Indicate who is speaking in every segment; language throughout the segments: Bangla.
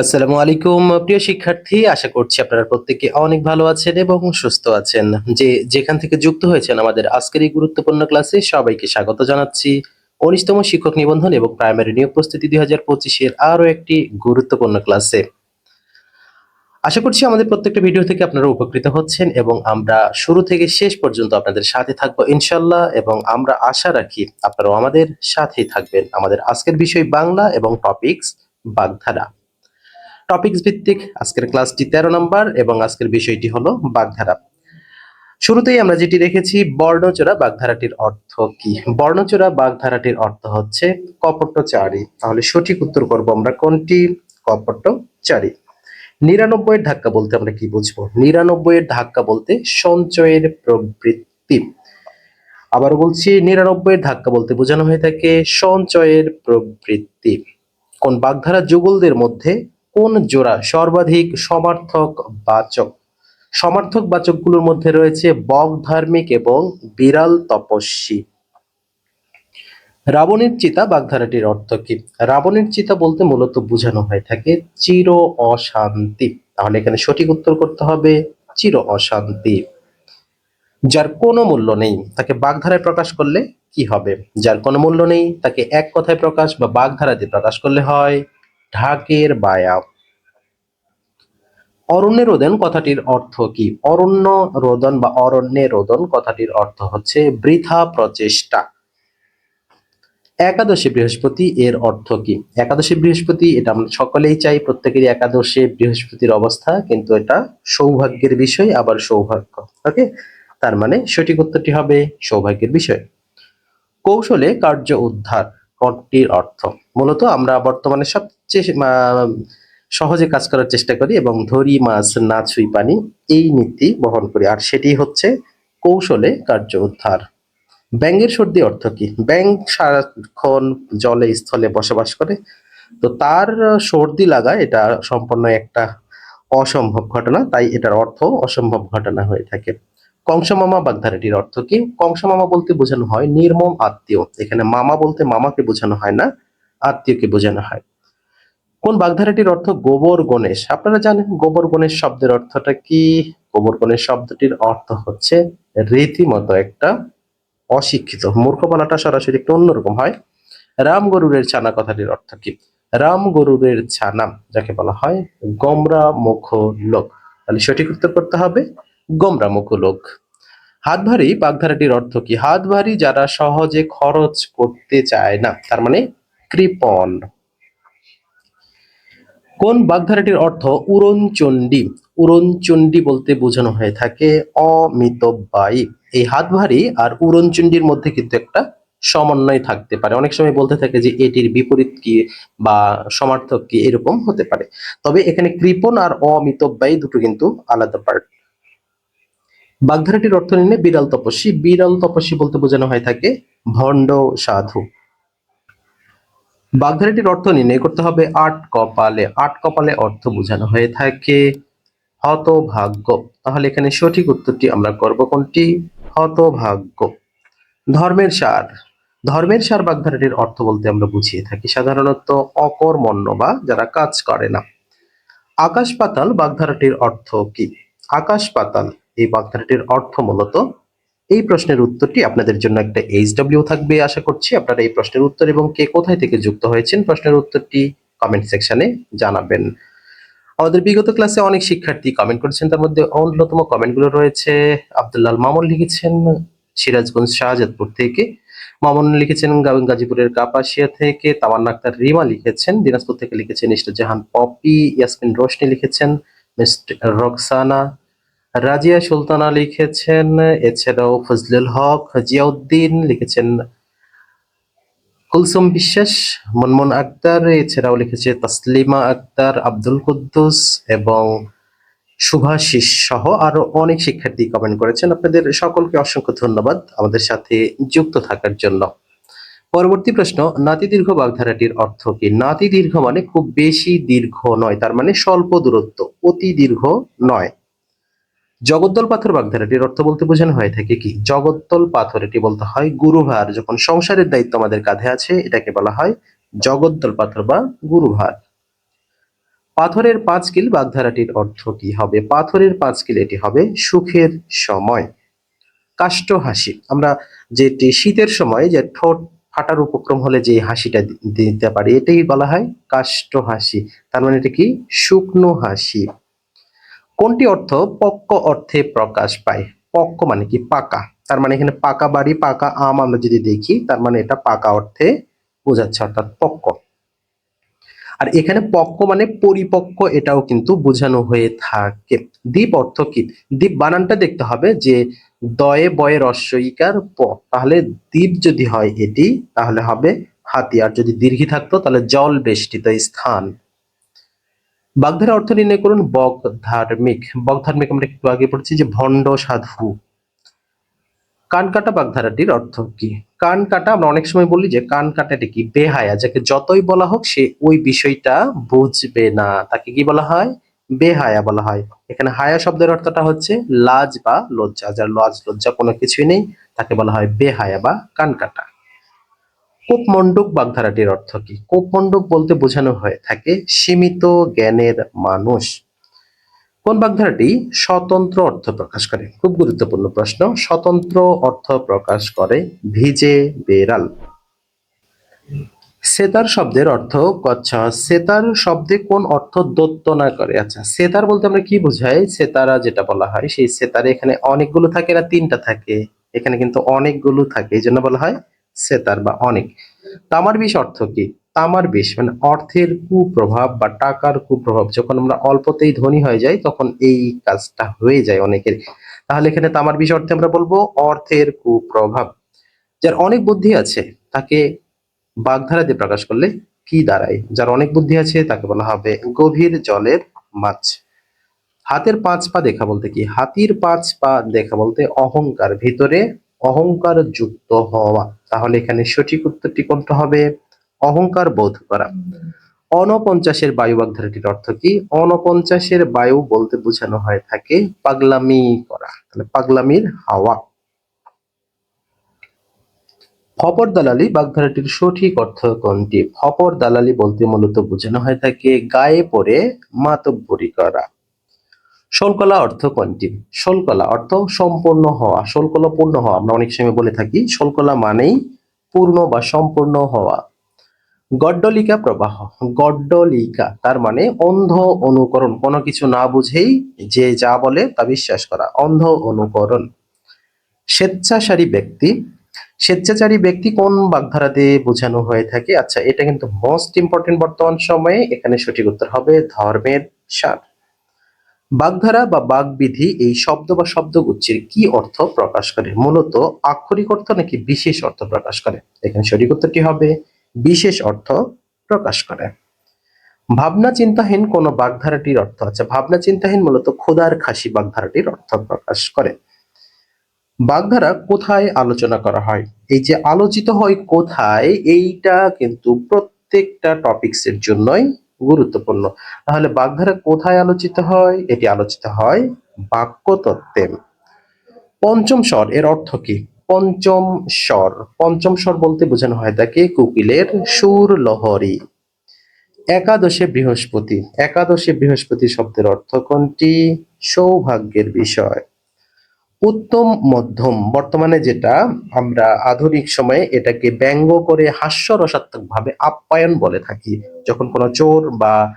Speaker 1: আসসালামু আলাইকুম, প্রিয় শিক্ষার্থী, আশা করছি আপনারা প্রত্যেকে অনেক ভালো আছেন এবং সুস্থ আছেন। যে যেখান থেকে যুক্ত হয়েছেন আমাদের আজকের এই গুরুত্বপূর্ণ ক্লাসে সবাইকে স্বাগত জানাচ্ছি। উনিশতম শিক্ষক নিবন্ধন এবং প্রাইমারি নিয়োগ প্রস্তুতি দুই হাজার পঁচিশের আরও একটি গুরুত্বপূর্ণ ক্লাসে। আশা করছি আমাদের প্রত্যেকটা ভিডিও থেকে আপনারা উপকৃত হচ্ছেন এবং আমরা শুরু থেকে শেষ পর্যন্ত আপনাদের সাথে থাকব ইনশাল্লাহ এবং আমরা আশা রাখি আপনারাও আমাদের সাথেই থাকবেন। আমাদের আজকের বিষয় বাংলা এবং টপিকস বাগধারা। টপিকস ভিত্তিক আজকের ক্লাসটি তেরো নম্বর এবং আজকের বিষয়টি হলো বাগধারা। শুরুতেই আমরা যেটি রেখেছি বর্ণচোরা বাগধারাটির অর্থ কি? বর্ণচোরা বাগধারাটির অর্থ হচ্ছে কপটচারী। তাহলে সঠিক উত্তর করব আমরা কোনটি? কপটচারী। নিরানব্বই এর ধাক্কা বলতে আমরা কি বুঝব? নিরানব্বই এর ধাক্কা বলতে সঞ্চয়ের প্রবৃত্তি। আবার বলছি নিরানব্বই এর ধাক্কা বলতে বোঝানো হয়ে থাকে সঞ্চয়ের প্রবৃত্তি। কোন বাগধারা যুগলদের মধ্যে কোন জোড়া? সর্বাধিক সমার্থক বাচক। সমার্থক বাচকগুলোর মধ্যে রয়েছে বক ধার্মিক এবং বিড়াল তপস্বী। রাবণের চিতা বাগধারাটির অর্থ কি? রাবণের চিতা বলতে মূলত বোঝানো হয়ে থাকে চির অশান্তি। তাহলে এখানে সঠিক উত্তর করতে হবে চির অশান্তি। যার কোনো মূল্য নেই, তাকে বাগধারায় প্রকাশ করলে কি হবে? যার কোনো মূল্য নেই, তাকে এক কথায় প্রকাশ বা বাগধারাতে প্রকাশ করলে হয় ঢাকের বায়া। অরণ্যে রোদন কথাটির অর্থ কি? অরণ্য রোদন বা অরণ্যে রোদন কথাটির অর্থ হচ্ছে বৃথা প্রচেষ্টা। একাদশী বৃহস্পতি এর অর্থ কি? একাদশী বৃহস্পতি এটা আমরা সকলেই চাই প্রত্যেকেরই একাদশে বৃহস্পতির অবস্থা কিন্তু এটা সৌভাগ্যের বিষয় আবার সৌভাগ্য। ওকে? তার মানে সঠিক উত্তরটি হবে সৌভাগ্যের বিষয়। কৌশলে কার্য উদ্ধার অর্থ? মূলত আমরা বর্তমানে আহ, সহজে কাজ করার চেষ্টা করি এবং ধরি, মাছ, না ছুঁই পানি, এই নীতি বহন করি। আর সেটি হচ্ছে কৌশলে কার্য উদ্ধার। ব্যাঙের সর্দি অর্থ কি? ব্যাঙ সারাক্ষণ জলে, স্থলে বসবাস করে। তো তার সর্দি লাগা, এটা সম্পূর্ণ একটা অসম্ভব ঘটনা, তাই এটার অর্থ অসম্ভব ঘটনা হয়ে থাকে। কংসমামা বাগধারাটির অর্থ কি? কংসমামা বলতে বোঝানো হয় নির্মম আত্মীয়। এখানে মামা বলতে মামাকে বোঝানো হয় না, আত্মীয়কে বোঝানো হয়। কোন বাগধারাটির অর্থ গোবর গণেশ? আপনারা জানেন গোবর গণেশ শব্দের অর্থটা কি? গোবর গণেশ শব্দটির অর্থ হচ্ছে রীতিমতো একটা অশিক্ষিত। মূর্খ বলাটা সরাসরি একটু অন্যরকম হয়। রাম গরুরের ছানা কথাটির অর্থ কি? রাম গরুরের ছানা, যাকে বলা হয় গমরা মুখ লোক। তাহলে সঠিক উত্তর করতে হবে গমরা মুখ লোক। হাত ভারী বাগধারাটির অর্থ কি? হাত ভারী যারা সহজে খরচ করতে চায় না, তার মানে কৃপণ। কোন বাগধারাটির অর্থ উড়নচণ্ডী? উড়নচণ্ডী বলতে বোঝানো হয়ে থাকে অমিতব্যয়ী। এই হাত ভারী আর উড়নচণ্ডীর মধ্যে কিন্তু একটা সমন্বয় থাকতে পারে। অনেক সময় বলতে থাকে যে এটির বিপরীত কি বা সমার্থক কি এরকম হতে পারে। তবে এখানে কৃপণ আর অমিতব্যয়ী দুটো কিন্তু আলাদা পার্ট বাগধারাটির অর্থ নিলে বিড়াল তপস্বী। বিড়াল তপস্বী বলতে বোঝানো হয়ে থাকে ভণ্ড সাধু। বাগধারাটির অর্থ নির্ণয় করতে হবে আট কপালে। আট কপালে অর্থ বোঝানো হয়ে থাকে। হতভাগ্য। তাহলে এখানে সঠিক উত্তরটি আমরা করব কোনটি? হতভাগ্য। ধর্মের সার। ধর্মের সার বাগধারাটির অর্থ বলতে আমরা বুঝিয়ে থাকি। সাধারণত অকর্মণ্য বা যারা কাজ করে না। আকাশ পাতাল বাগধারাটির অর্থ কি? আকাশ পাতাল, এই বাগধারাটির অর্থ মূলত এই প্রশ্নের উত্তরটি আপনাদের জন্য একটা এইচডব্লিউ থাকবে আশা করছি। আপনারা এই প্রশ্নের উত্তর এবং কে কোথায় থেকে যুক্ত হয়েছেন প্রশ্নের উত্তরটি কমেন্ট সেকশনে জানাবেন। আমাদের বিগত ক্লাসে অনেক শিক্ষার্থী কমেন্ট করেছেন, তার মধ্যে অন্যতম কমেন্টগুলো রয়েছে। আব্দুল্লাহ মামুন লিখেছেন সিরাজগঞ্জ শাহজাদপুর থেকে। মামুন লিখেছেন গাজীপুরের কাপাসিয়া থেকে। তামান্না আক্তার রিমা লিখেছেন দিনাজপুর থেকে লিখেছেন ইস্টার জাহান পপি। ইয়াসমিন রোশনি লিখেছেন মিস্টার রক্সানা। রাজিয়া সুলতানা লিখেছেন, এছাড়াও ফজলুল হক, জিয়াউদ্দিন লিখেছেন কুলসুম বিশ্বাস, মনমন আক্তার এছাড়াও লিখেছে তাসলিমা আক্তার আব্দুল কুদ্দুস এবং শুভাশিস সহ আরও অনেক শিক্ষার্থী কমেন্ট করেছেন। আপনাদের সকলকে অসংখ্য ধন্যবাদ আমাদের সাথে যুক্ত থাকার জন্য। পরবর্তী প্রশ্ন নাতি দীর্ঘ বাগধারাটির অর্থ কি? নাতি দীর্ঘ মানে খুব বেশি দীর্ঘ নয়, তার মানে স্বল্প দূরত্ব, অতি দীর্ঘ নয়। জগদ্দল পাথর বাগধারাটির অর্থ বলতে বোঝানো হয়ে থাকে কি? জগদ্দল পাথর এটি বলতে হয় গুরুভার। যখন সংসারের দায়িত্ব আমাদের কাঁধে আছে, এটাকে বলা হয় জগদ্দল পাথর বা গুরুভার। পাথরের পাঁচ কিল বাগধারাটির অর্থ কি হবে? পাথরের পাঁচ কিল এটি হবে সুখের সময়। কাষ্ঠ হাসি। আমরা যেটি শীতের সময়, যে ঠোঁট ফাটার উপক্রম হলে যে হাসিটা দিতে পারি, এটাই বলা হয় কাষ্ঠ হাসি। তার মানে এটা কি? শুকনো হাসি। কোনটি অর্থ পক্ক অর্থে প্রকাশ পায়? পক্ক মানে কি? পাকা। তার মানে এখানে পাকা বাড়ি, পাকা আম আমরা যদি দেখি, তার মানে এটা পাকা অর্থে বোঝাচ্ছে, অর্থাৎ পক্ক। আর এখানে পক্ক মানে পরিপক্ক, এটাও কিন্তু বোঝানো হয়ে থাকে। দ্বীপ অর্থ কি? দ্বীপ বানানটা দেখতে হবে যে দয়ে বয়ে রস্বইকার প। তাহলে দ্বীপ যদি হয় এটি, তাহলে হবে হাতি। আর যদি দীর্ঘি থাকতো, তাহলে জল বেষ্টিত স্থান। বাগধারা অর্থ নির্ণয় করুন বক ধার্মিক বক ধার্মিক আমরা একটু আগে পড়ছি যে ভণ্ড সাধু। কান কাটা বাগধারাটির অর্থ কি? কান কাটা আমরা অনেক সময় বলি যে কান কাটাটা কি? বেহায়া, যাকে যতই বলা হোক সে ওই বিষয়টা বুঝবে না। তাকে কি বলা হয়? বেহায়া বলা হয়। এখানে হায়া শব্দের অর্থটা হচ্ছে লাজ বা লজ্জা। যার লাজ লজ্জা কোনো কিছুই নেই, তাকে বলা হয় বেহায়া বা কান কাটা। কোপমণ্ডক বাগধারাটির অর্থ কি? কোপমণ্ডক বলতে বোঝানো হয়ে থাকে সীমিত জ্ঞানের মানুষ। কোন বাগধারাটি স্বতন্ত্র অর্থ প্রকাশ করে? খুব গুরুত্বপূর্ণ প্রশ্ন। স্বতন্ত্র অর্থ প্রকাশ করে ভিজে বেড়াল। সেতার শব্দের অর্থ আচ্ছা সেতার শব্দে কোন অর্থ দত্ত না করে? আচ্ছা সেতার বলতে আমরা কি বোঝাই? সেতারা যেটা বলা হয়, সেই সেতারে এখানে অনেকগুলো থাকে না তিনটা থাকে। এখানে কিন্তু অনেকগুলো থাকে, এই জন্য বলা হয় সেতার বা অনেক। তামার বিষ অর্থ কি? তামার বিষ মানে অর্থের কুপ্রভাব বা টাকার কুপ্রভাব। যখন আমরা অল্পতেই ধনী হয়ে যাই, তখন এই কাজটা হয়ে যায় অনেকের। তাহলে এখানে তামার বিষ অর্থে আমরা বলব অর্থের কুপ্রভাব। যার অনেক বুদ্ধি আছে, তাকে বাগধারা দিয়ে প্রকাশ করলে কি দাঁড়ায়? যার অনেক বুদ্ধি আছে, তাকে বলা হবে গভীর জলের মাছ। হাতের পাঁচ পা দেখা বলতে কি? হাতির পাঁচ পা দেখা বলতে অহংকার। ভিতরে অহংকার যুক্ত হওয়া। তাহলে এখানে সঠিক উত্তরটি কোনটা হবে? অহংকার বোধ করা। অনপঞ্চাশের বায়ু বাগধারাটির অর্থ কি? অনপঞ্চাশের বায়ু বলতে বোঝানো হয় থাকে পাগলামি করা, তাহলে পাগলামির হাওয়া। ফপর দালালি বাগধারাটির সঠিক অর্থ কোনটি? ফপর দালালি বলতে মূলত বোঝানো হয় থাকে গায়ে পড়ে মাতব্বরি করা। শোলকলা অর্থ কোনটি শোলকলা অর্থ সম্পূর্ণ হওয়া, শোলকলা পূর্ণ হওয়া। আমরা অনেক সময় বলে থাকি, শোলকলা মানেই পূর্ণ বা সম্পূর্ণ হওয়া। গড্ডলিকা প্রবাহ, গড্ডলিকা, তার মানে অন্ধ অনুকরণ। কোনো কিছু না বুঝেই যে যা বলে তা বিশ্বাস করা, অন্ধ অনুকরণ। স্বেচ্ছাচারী ব্যক্তি স্বেচ্ছাচারী ব্যক্তি কোন বাগধারাতে বোঝানো হয়ে থাকে? আচ্ছা এটা কিন্তু মোস্ট ইম্পর্টেন্ট বর্তমান সময়ে। এখানে সঠিক উত্তর হবে ধর্মের সার। বাগধারা বা বাগবিধি এই শব্দ বা শব্দগুচ্ছের কি অর্থ প্রকাশ করে? মূলত আক্ষরিক অর্থ নাকি বিশেষ অর্থ প্রকাশ করে? এখানে সঠিক উত্তরটি হবে, বিশেষ অর্থ প্রকাশ করে। ভাবনা চিন্তাহীন কোন বাগধারাটির অর্থ? আছে ভাবনা চিন্তাহীন মূলত ক্ষুধার খাসি বাগধারাটির অর্থ প্রকাশ করে। বাগধারা কোথায় আলোচনা করা হয়? এই যে আলোচিত হয় কোথায়, এইটা কিন্তু প্রত্যেকটা টপিকস এর জন্যই গুরুত্বপূর্ণ। তাহলে বাগধারা কোথায় আলোচিত হয়? এটি আলোচিত হয় বাক্যতত্ত্বে। পঞ্চম স্বর, এর অর্থ কি? পঞ্চম স্বর। পঞ্চম স্বর বলতে বোঝানো হয় তাকে কুকিলের সুর লহরী। একাদশে বৃহস্পতি। একাদশে বৃহস্পতি শব্দের অর্থ কোনটি? সৌভাগ্যের বিষয়। উত্তম মধ্যম। বর্তমানে যেটা আমরা আধুনিক সময়ে এটাকে ব্যঙ্গ করে হাস্যরসাত্মক ভাবে আপ্যায়ন বলে থাকি। যখন কোনো চোর বা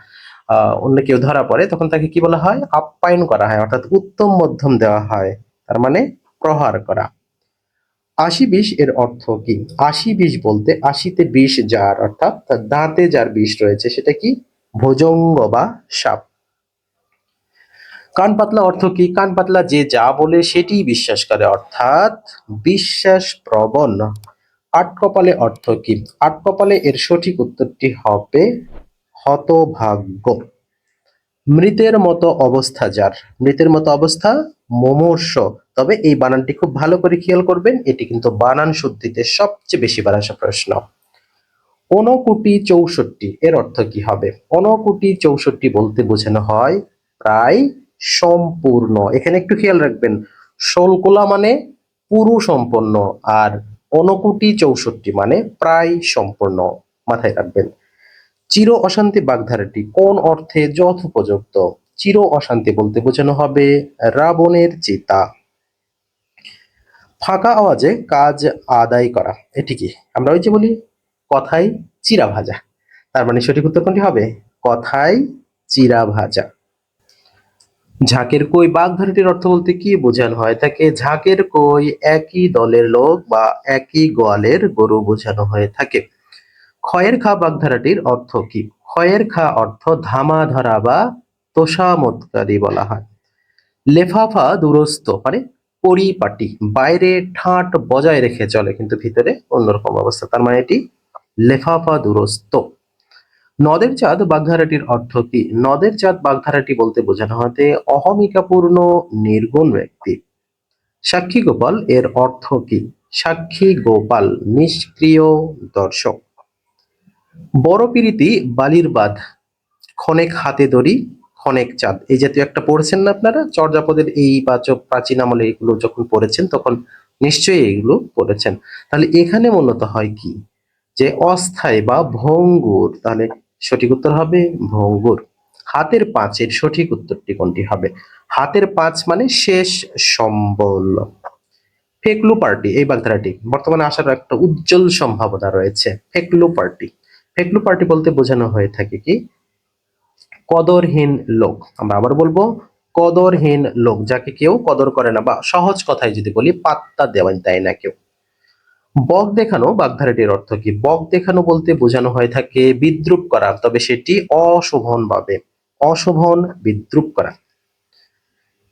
Speaker 1: অন্য কেউ ধরা পড়ে, তখন তাকে কি বলা হয়? আপ্যায়ন করা হয়। অর্থাৎ উত্তম মধ্যম দেওয়া হয়। তার মানে প্রহার করা। আশি বিষ এর অর্থ কি? আশি বিষ বলতে আশিতে বিষ যার, অর্থাৎ দাঁতে যার বিষ রয়েছে, সেটা কি? ভোজঙ্গ বা সাপ। কান পাতলা অর্থ কি? কান পাতলা যে যা বলে সেটি বিশ্বাস করে, অর্থাৎ বিশ্বাস প্রবণ। আট কপালে অর্থ কি? আট কপালে এর সঠিক উত্তরটি হবে হতভাগ্য। মৃতের মতো অবস্থা যার। মৃতের মতো অবস্থা মোমর্ষ। তবে এই বানানটি খুব ভালো করে খেয়াল করবেন, এটি কিন্তু বানান শুদ্ধিতে সবচেয়ে বেশি বার আসা প্রশ্ন। অনকুটি চৌষট্টি, এর অর্থ কি হবে? অনকুটি চৌষট্টি বলতে বোঝানো হয় প্রায় সম্পূর্ণ। এখানে একটু খেয়াল রাখবেন ষোলকোলা মানে পুরু সম্পন্ন আর অনকুটি চৌষট্টি মানে প্রায় সম্পূর্ণ মাথায় রাখবেন। চির অশান্তি বাগধারাটি কোন অর্থে যথোপযুক্ত? চির অশান্তি বলতে বোঝানো হবে রাবণের চিতা। ফাঁকা আওয়াজে কাজ আদায় করা এটি কি আমরা ওই যে বলি কথাই চিরা ভাজা। তার মানে সঠিক উত্তর কোনটি হবে? কথাই চিরা ভাজা। ঝাঁকের কই বাগধারাটির অর্থ বলতে কি বোঝানো হয়? তাকে ঝাঁকের কই একই দলের লোক বা একই গোয়ালের গরু বোঝানো হয়ে থাকে। ক্ষয়ের খা বাগধারাটির অর্থ কি? ক্ষয়ের খা অর্থ ধামা ধরা বা তোষামতকারী বলা হয়। লেফাফা দুরস্ত মানে পরিপাটি, বাইরে ঠাট বজায় রেখে চলে, কিন্তু ভিতরে অন্যরকম অবস্থা। তার মানে এটি লেফাফা দুরস্ত নদের চাঁদ বাগধারাটির অর্থ কি? নদের চাঁদ বাগধারাটি বলতে বোঝানো হতে অহমিকাপূর্ণ, নির্গুণ ব্যক্তি। সাক্ষী গোপাল এর অর্থ কি? সাক্ষী গোপাল, নিষ্ক্রিয় দর্শক। বড় পিরিতি, বালির বাঁধ। ক্ষণেক হাতে দড়ি, ক্ষণেক চাঁদ। এই জাতীয় একটা পড়েছেন না আপনারা? চর্যাপদের এই বাচক প্রাচীন আমলে এগুলো যখন পড়েছেন, তখন নিশ্চয়ই এগুলো পড়েছেন। তাহলে এখানে মূলত হয় কি? যে অস্থায়ী বা ভঙ্গুর, তাহলে সঠিক উত্তর হবে ভঙ্গুর। হাতের পাঁচের সঠিক উত্তরটি কোনটি হবে? হাতের পাঁচ মানে শেষ সম্বল। ফেকলু পার্টি, এই বাগধারাটি। বর্তমানে আসার একটা উজ্জ্বল সম্ভাবনা রয়েছে। ফেকলু পার্টি। ফেকলু পার্টি বলতে বোঝানো হয়ে থাকে কি? কদরহীন লোক। আমরা আবার বলব কদরহীন লোক, যাকে কেউ কদর করে না বা সহজ কথায় যদি বলি পাত্তা দেওয়া দেয় না কেউ। বক দেখানো বাগধারাটির অর্থ কি? বক দেখানো বলতে বোঝানো হয় থাকে বিদ্রুপ করা, তবে সেটি অশোভন ভাবে। অশোভন বিদ্রুপ করা।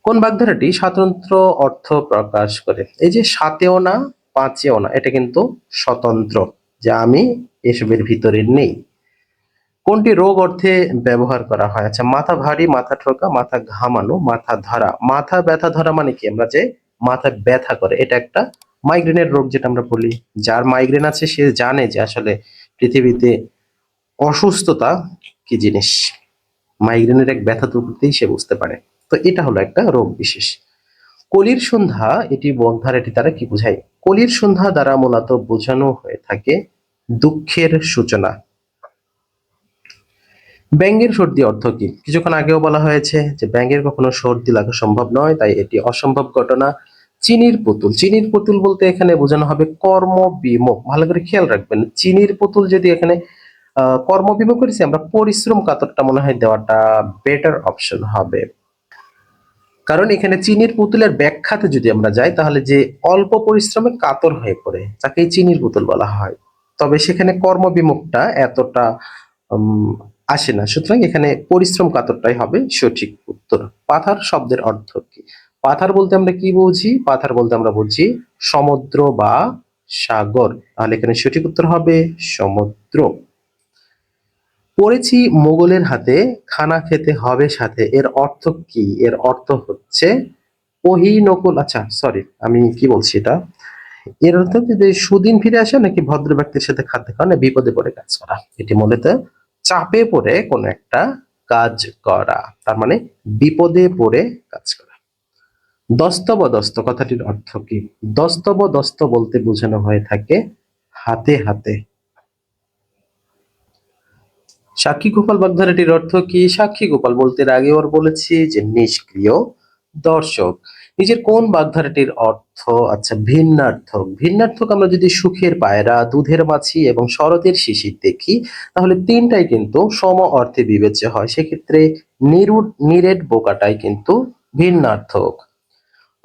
Speaker 1: কোন বাগধারাটি স্বাতন্ত্র অর্থ প্রকাশ করে? এই যে সাতেও না, পাঁচেও না, এটা কিন্তু স্বতন্ত্র, যে আমি এসবের ভিতরে নেই। কোনটি রোগ অর্থে ব্যবহার করা হয়? আচ্ছা মাথা ভারী, মাথা ঠোকা, মাথা ঘামানো, মাথা ধরা। মাথা ব্যথা ধরা মানে কি? আমরা যে মাথা ব্যথা করে, এটা একটা মাইগ্রেনের রোগ যেটা আমরা বলি, যার মাইগ্রেন আছে, সে জানে যে আসলে পৃথিবীতে অসুস্থতা কি জিনিস। মাইগ্রেনের এক ব্যথা তুলতেই সে বুঝতে পারে। তো এটা হলো একটা রোগ বিশেষ। কলির সন্ধ্যা, এটি বগধারাটি দ্বারা কি বোঝায়? কলির সন্ধ্যা দ্বারা মূলত বোঝানো হয়ে থাকে দুঃখের সূচনা। ব্যাঙের সর্দি অর্থ কি? কিছুক্ষণ আগেও বলা হয়েছে যে ব্যাঙের কখনো সর্দি লাগা সম্ভব নয়, তাই এটি অসম্ভব ঘটনা। চিনির পুতুল। চিনির পুতুল বলতে এখানে বোঝানো হবে কর্ম বিমুখ ভালো করে খেয়াল রাখবেন চিনির পুতুল যদি এখানে আহ, কর্মবিমুখ করেছি আমরা পরিশ্রম কাতরটা মনে হয় দেওয়াটা বেটার অপশন হবে। কারণ এখানে চিনির পুতুলের ব্যাখ্যাতে যদি আমরা যাই তাহলে যে অল্প পরিশ্রমে কাতর হয়ে পড়ে তাকেই চিনির পুতুল বলা হয়। তবে সেখানে কর্মবিমুখটা এতটা উম, আসে না। সুতরাং এখানে পরিশ্রম কাতরটাই হবে সঠিক উত্তর। পাথার শব্দের অর্থ কি? পাথার বলতে আমরা কি বুঝি? পাথার বলতে আমরা বুঝি সমুদ্র বা সাগর। তাহলে এখানে সঠিক উত্তর হবে সমুদ্র। পড়েছি মোগলের হাতে, খানা খেতে হবে সাথে। এর অর্থ কি? এর অর্থ হচ্ছে ওহি নকুল আচ্ছা সরি আমি কি বলছি এটা? এর অর্থ হচ্ছে যে সুদিন ফিরে আসা নাকি ভদ্র ব্যক্তির সাথে খাদ্য খাওয়া না বিপদে পড়ে কাজ করা? এটি মূলত চাপে পড়ে কোনো একটা কাজ করা। তার মানে বিপদে পড়ে কাজ করা। দস্তব দস্ত কথাটির অর্থ কি? দস্তব দস্ত বলতে বোঝানো হয়ে থাকে হাতে হাতে। সাক্ষী গোপাল বাগধারাটির অর্থ কি? সাক্ষী গোপাল বলতে আগে ওর বলেছি যে নিষ্ক্রিয় দর্শক। নিজের কোন বাগধারাটির অর্থ? আচ্ছা ভিন্নার্থক। ভিন্নার্থক আমরা যদি সুখের পায়রা, দুধের মাছি এবং শরতের শিশির দেখি, তাহলে তিনটাই কিন্তু সম অর্থে বিবেচ্য হয়। সেক্ষেত্রে নিরুট, নিরেট বোকাটাই কিন্তু ভিন্নার্থক।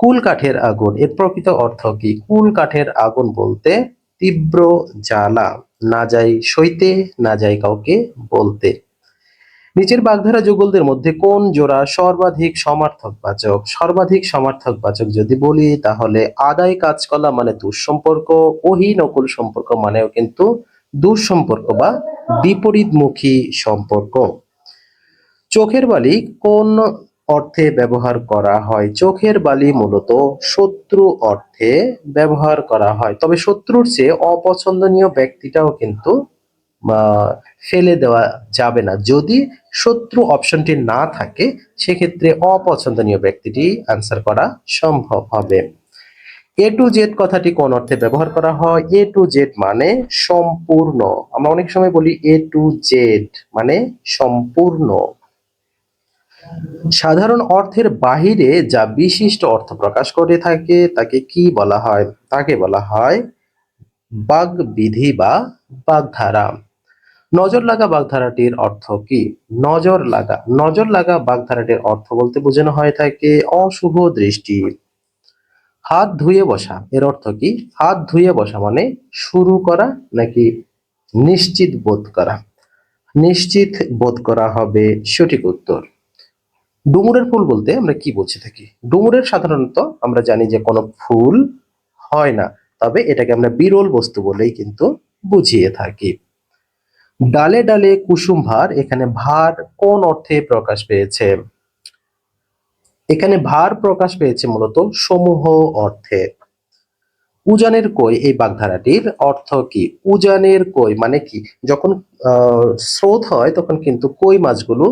Speaker 1: কুল কাঠের আগুন। এর প্রকৃত অর্থ কি? কুল কাঠের আগুন বলতে তীব্র জ্বালা। না যাই সইতে, না যাই কাউকে বলতে। নিচের বাগধারা যুগলদের মধ্যে কোন জোড়া সর্বাধিক সমার্থক বাচক সর্বাধিক সমার্থক বাচক যদি বলি, তাহলে আদায় কাজকলা মানে দুঃসম্পর্ক, ওহি নকুল সম্পর্ক মানেও কিন্তু দুঃসম্পর্ক বা বিপরীতমুখী সম্পর্ক। চোখের বালি কোন অর্থে ব্যবহার করা হয়। চোখের বালি মূলত শত্রু অর্থে ব্যবহার করা হয়। তবে শত্রুর চেয়ে অপছন্দনীয় ব্যক্তিটাও কিন্তু ফেলে দেওয়া যাবে না। যদি শত্রু অপশনটি না থাকে, সেক্ষেত্রে অপছন্দনীয় ব্যক্তিটি আনসার করা সম্ভব হবে। এ টু জেড কথাটি কোন অর্থে ব্যবহার করা হয়? এ টু জেড মানে সম্পূর্ণ। আমরা অনেক সময় বলি এ টু জেড মানে সম্পূর্ণ। সাধারণ অর্থের বাহিরে যা বিশিষ্ট অর্থ প্রকাশ করে থাকে, তাকে কি বলা হয়? তাকে বলা হয় বাগবিধি বা বাগধারা। নজর লাগা বাগধারাটির অর্থ কি? নজর লাগা নজর লাগা বাগধারাটির অর্থ বলতে বোঝানো হয় থাকে অশুভ দৃষ্টি। হাত ধুয়ে বসা, এর অর্থ কি? হাত ধুয়ে বসা মানে শুরু করা নাকি নিশ্চিত বোধ করা? নিশ্চিত বোধ করা হবে সঠিক উত্তর। ডুমুরের ফুল বলতে আমরা কি বুঝে থাকি? ডুমুরের সাধারণত আমরা জানি যে কোনো ফুল হয় না, তবে এটাকে আমরা বিরল বস্তু বলেই কিন্তু বুঝিয়ে থাকি। ডালে ডালে কুসুম ভার, এখানে ভার কোন অর্থে প্রকাশ পেয়েছে? এখানে ভার প্রকাশ পেয়েছে মূলত সমূহ অর্থে। উজানের কই, এই বাগধারাটির অর্থ কি? উজানের কই মানে কি? যখন স্রোত হয় তখন কিন্তু কই মাছগুলো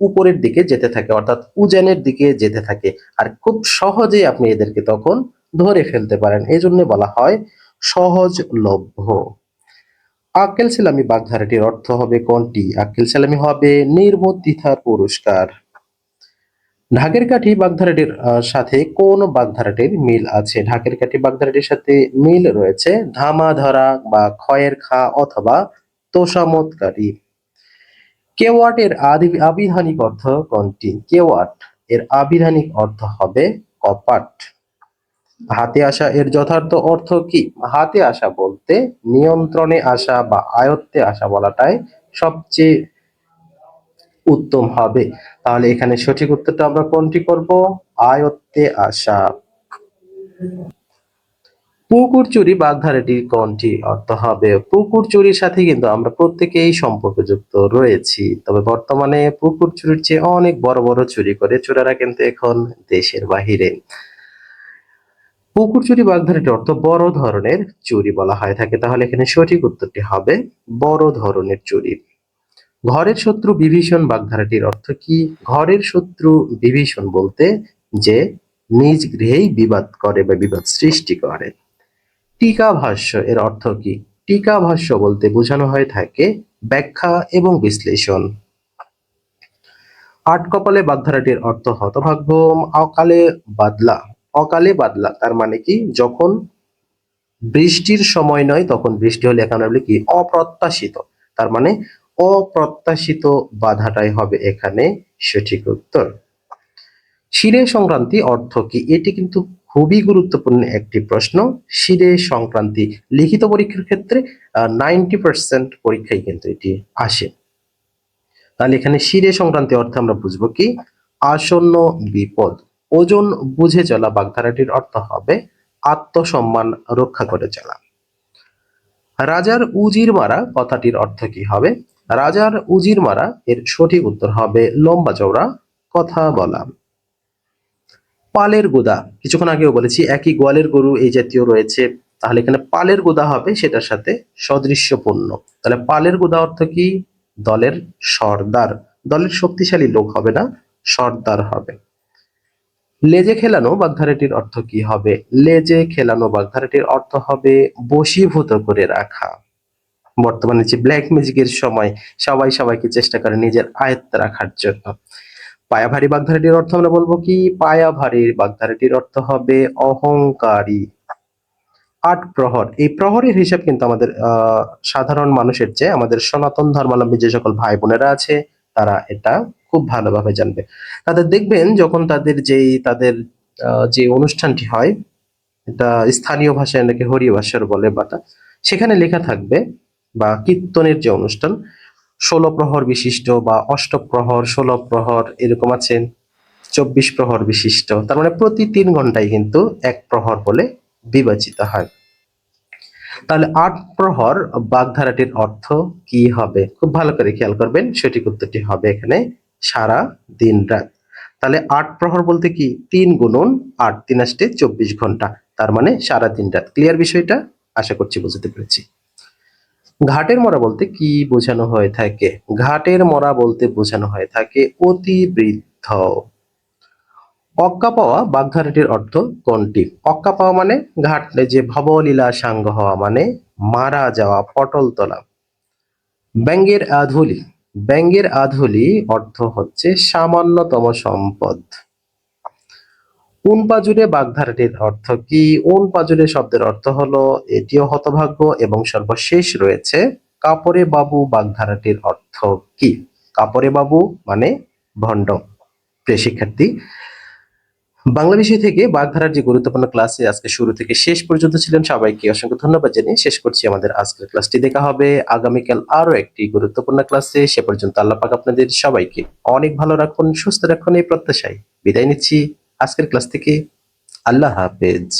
Speaker 1: উপরের দিকে যেতে থাকে, অর্থাৎ উজানের দিকে যেতে থাকে। আর খুব সহজেই আপনি এদেরকে তখন ধরে ফেলতে পারেন। এই জন্য বলা হয় সহজলভ্য আক্কেল সেলামি বাগধারাটির অর্থ হবে কোনটি? আক্কেল সেলামি হবে নির্মোদ তিথার পুরস্কার। ঢাকের কাঠি বাগধারাটির সাথে কোন বাগধারাটির মিল আছে? ঢাকের কাঠি বাগধারাটির সাথে মিল রয়েছে ধামা ধরা বা ক্ষয়ের খা অথবা তোষামতকারী কেওয়াট এর আবিধানিক অর্থ কোনটি কেওয়াট এর আবিধানিক অর্থ হবে কপাট। হাতে আসা এর যথার্থ অর্থ কি? হাতে আসা বলতে নিয়ন্ত্রণে আসা বা আয়ত্তে আসা বলাটাই সবচেয়ে উত্তম হবে। তাহলে এখানে সঠিক উত্তরটা আমরা কোনটি করব? আয়ত্তে আসা। পুকুর চুরি বাগধারাটি কোনটি অর্থ হবে, পুকুর চুরির সাথে কিন্তু আমরা প্রত্যেকেই সম্পর্কযুক্ত রয়েছি। তবে বর্তমানে পুকুর চুরির চেয়ে অনেক বড় বড় চুরি করে চোরারা কিন্তু এখন দেশের বাহিরে। পুকুর চুরি বাগধারাটি অর্থ বড় ধরনের চুরি বলা হয় থাকে। তাহলে এখানে সঠিক উত্তরটি হবে বড় ধরনের চুরি। ঘরের শত্রু বিভীষণ বাগধারাটির অর্থ কি? ঘরের শত্রু বিভীষণ বলতে যে নিজ গৃহেই বিবাদ করে বা বিবাদ সৃষ্টি করে। টিকা ভাষ্য এর অর্থ কি? টিকা ভাষ্য বলতে বোঝানো হয়ে থাকে ব্যাখ্যা এবং বিশ্লেষণ। আট কপালে বাগধারাটির অর্থ হতভাগ্য, অকালে বাদলা। অকালে বাদলা, তার মানে কি? যখন বৃষ্টির সময় নয়, তখন বৃষ্টি হলে এখানে বলে কি? অপ্রত্যাশিত। তার মানে অপ্রত্যাশিত বাধাটাই হবে এখানে সঠিক উত্তর। শিরে সংক্রান্তি অর্থ কি? এটি কিন্তু খুবই গুরুত্বপূর্ণ একটি প্রশ্ন। শিরে সংক্রান্তি লিখিত পরীক্ষার ক্ষেত্রে নাইনটি পার্সেন্ট পরীক্ষায় কিন্তু এটি আসে। তাহলে এখানে শিরে সংক্রান্তি অর্থ আমরা বুঝব কি? আসন্ন বিপদ। ওজন বুঝে চলা বাগধারাটির অর্থ হবে আত্মসম্মান রক্ষা করে চলা। রাজার উজির মারা কথাটির অর্থ কি হবে? রাজার উজির মারা এর সঠিক উত্তর হবে লম্বা চওড়া, কথা বলা। পালের গোদা। কিছুক্ষণ আগেও বলেছি, একই গোয়ালের গরু এই জাতীয় রয়েছে। তাহলে এখানে পালের গোদা হবে, সেটার সাথে সদৃশ্যপূর্ণ। তাহলে পালের গোদা অর্থ কি? দলের সর্দার। দলের শক্তিশালী লোক হবে না, সর্দার হবে। লেজে খেলানো বাগধারাটির অর্থ কি হবে? লেজে খেলানো বাগধারাটির অর্থ হবে বশীভূত করে রাখা। বর্তমানে যে ব্ল্যাক ম্যাজিকের সময়, সবাই সবাইকে চেষ্টা করে নিজের আয়ত্ত রাখার জন্য। পায়াভারী বাগধারাটির অর্থ আমরা বলব কি? পায়াভারী বাগধারাটির অর্থ হবে অহংকারী। আট প্রহর। এই প্রহরের হিসাব কিন্তু আমাদের সাধারণ মানুষের চেয়ে আমাদের সনাতন ধর্মাবলম্বী যে সকল ভাই বোনেরা আছে, তারা এটা খুব ভালোভাবে জানবে। তাদের দেখবেন যখন তাদের যেই, তাদের যে অনুষ্ঠানটি হয়, এটা স্থানীয় ভাষায় নাকি হরিয় ভাষার বলে বাটা সেখানে লেখা থাকবে বা কীর্তনের যে অনুষ্ঠান ষোলো প্রহর বিশিষ্ট বা অষ্টপ্রহর ষোলো প্রহর এরকম আছে চব্বিশ প্রহর বিশিষ্ট। তার মানে প্রতি তিন ঘন্টায় কিন্তু এক প্রহর বলে বিবেচিত হয়। তাহলে আট প্রহর বাগধারাটির অর্থ কি হবে? খুব ভালো করে খেয়াল করবেন, সঠিক উত্তরটি হবে এখানে সারা দিন রাত। তাহলে আট প্রহর বলতে কি? তিন গুণন আট, তিন আসতে চব্বিশ ঘণ্টা। তার মানে সারা দিন রাত। ক্লিয়ার বিষয়টা? আশা করছি বুঝতে পেরেছি। ঘাটের মরা বলতে কি বোঝানো হয়ে থাকে? ঘাটের মরা বলতে বোঝানো হয়ে থাকে অতি বৃদ্ধ। অক্কা পাওয়া বাগধারাটির অর্থ কোনটি? অক্কা পাওয়া মানে ঘাট যে ভবলীলা সাঙ্গ হওয়া মানে মারা যাওয়া পটল তোলা। ব্যাঙ্গের আধুলি। ব্যাঙ্গের আধুলি অর্থ হচ্ছে সামান্যতম সম্পদ। উন পাজুরে বাগধারাটির অর্থ কি? উন পাজুরে শব্দের অর্থ হলো, এটিও হতভাগ্য এবং সর্বশেষ রয়েছে, কাপড়ে বাবু বাগধারাটির অর্থ কি? কাপড়ে বাবু মানে ভণ্ড। শিক্ষার্থী, বাংলা বিষয় থেকে বাগধারার যে গুরুত্বপূর্ণ ক্লাসে আজকে শুরু থেকে শেষ পর্যন্ত ছিলেন, সবাইকে অসংখ্য ধন্যবাদ জানিয়ে শেষ করছি আমাদের আজকের ক্লাসটি দেখা হবে আগামীকাল আরও একটি গুরুত্বপূর্ণ ক্লাসে সে পর্যন্ত আল্লাহ পাক আপনাদের সবাইকে অনেক ভালো রাখুন, সুস্থ রাখুন এই প্রত্যাশায়। বিদায় নিচ্ছি। আজকের ক্লাস থেকে আল্লাহ হাফেজ।